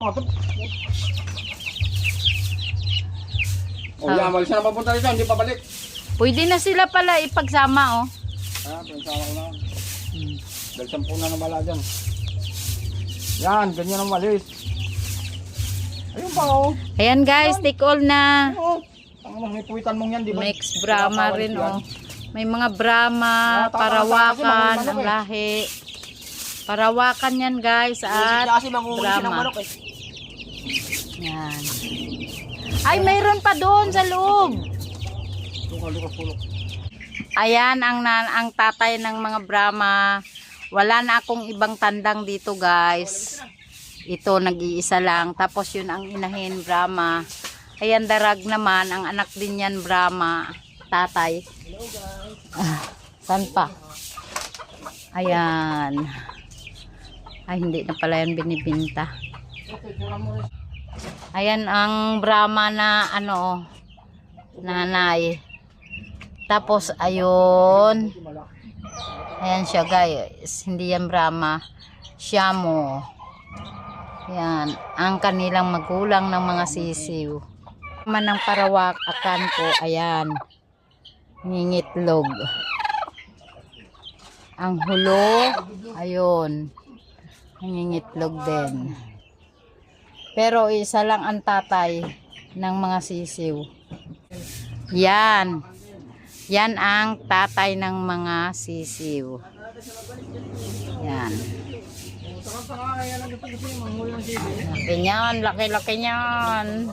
Oh, Ah. yan, malis na papunta dito, hindi pa balik. Pwede na sila pala ipagsama oh. Ha, pinsama ko na. Hmm. Dahil sampu na namala dyan. Yan, ganyan ang malis. Ayun pa oh. Ayan guys, take all na. Oh, ang mga puwitan mong yan, di ba? Mix Brahma rin Yan. oh. May mga Brahma, Ah, parawakan, kasi ang eh. lahi. Parawakan yan guys at Kasi mangungulit siya ng Brahma. manok eh. Yan. Ay, mayroon pa doon sa loob. Ayan ang nan ang tatay ng mga Brahma. Wala na akong ibang tandang dito, guys. Ito nag-iisa lang. Tapos yun ang inahin Brahma. Ayan darag naman ang anak din yan Brahma, tatay. Ah, saan pa? Ayan. Ay hindi na pala yan binibinta. Ayan ang Brahma na ano nanay. Tapos ayun. Ayan siya guys. Hindi yan Brahma. Siamo. Yan. Ang kanilang magulang ng mga sisiw. Man ng parawak akan ko. Ayan. Ngingitlog. Ang hulo. Ayun. Nangingitlog din. Pero isa lang ang tatay ng mga sisiw. Yan. Yan ang tatay ng mga sisiw. Yan. Laki niyan, laki-laki niyan.